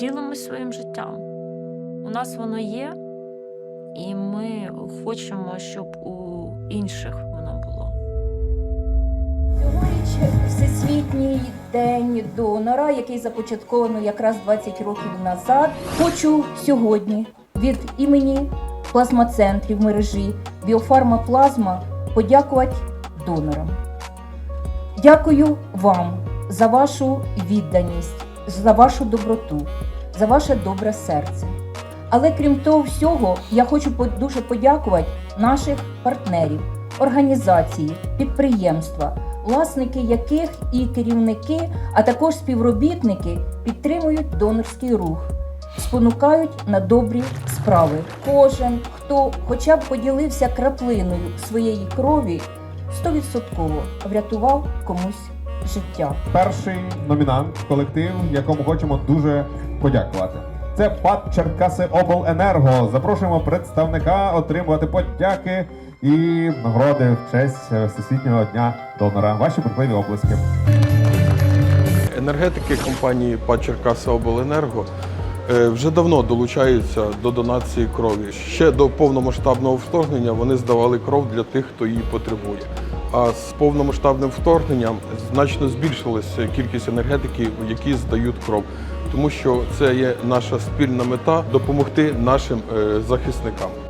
ділимось своїм життям. У нас воно є, і ми хочемо, щоб у інших воно було. Цьогоріч Всесвітній день донора, який започатковано якраз 20 років назад. Хочу сьогодні від імені плазмоцентрів мережі Біофарма Плазма подякувати донорам. Дякую вам за вашу відданість, за вашу доброту, за ваше добре серце. Але крім того всього, я хочу дуже подякувати наших партнерів, організації, підприємства, власники яких і керівники, а також співробітники підтримують донорський рух, спонукають на добрі справи. Кожен, хто хоча б поділився краплиною своєї крові, 100% врятував комусь життя. перший номінант колектив, якому хочемо дуже подякувати. Це ПАД Черкаси Обленерго. Запрошуємо представника отримувати подяки і нагороди в честь Всесвітнього дня донора. Ваші бурхливі оплески. Енергетики компанії ПАД Черкаса Обленерго е, вже давно долучаються до донації крові. Ще до повномасштабного вторгнення вони здавали кров для тих, хто її потребує. А з повномасштабним вторгненням значно збільшилася кількість енергетиків, які здають кров, тому що це є наша спільна мета допомогти нашим е, захисникам.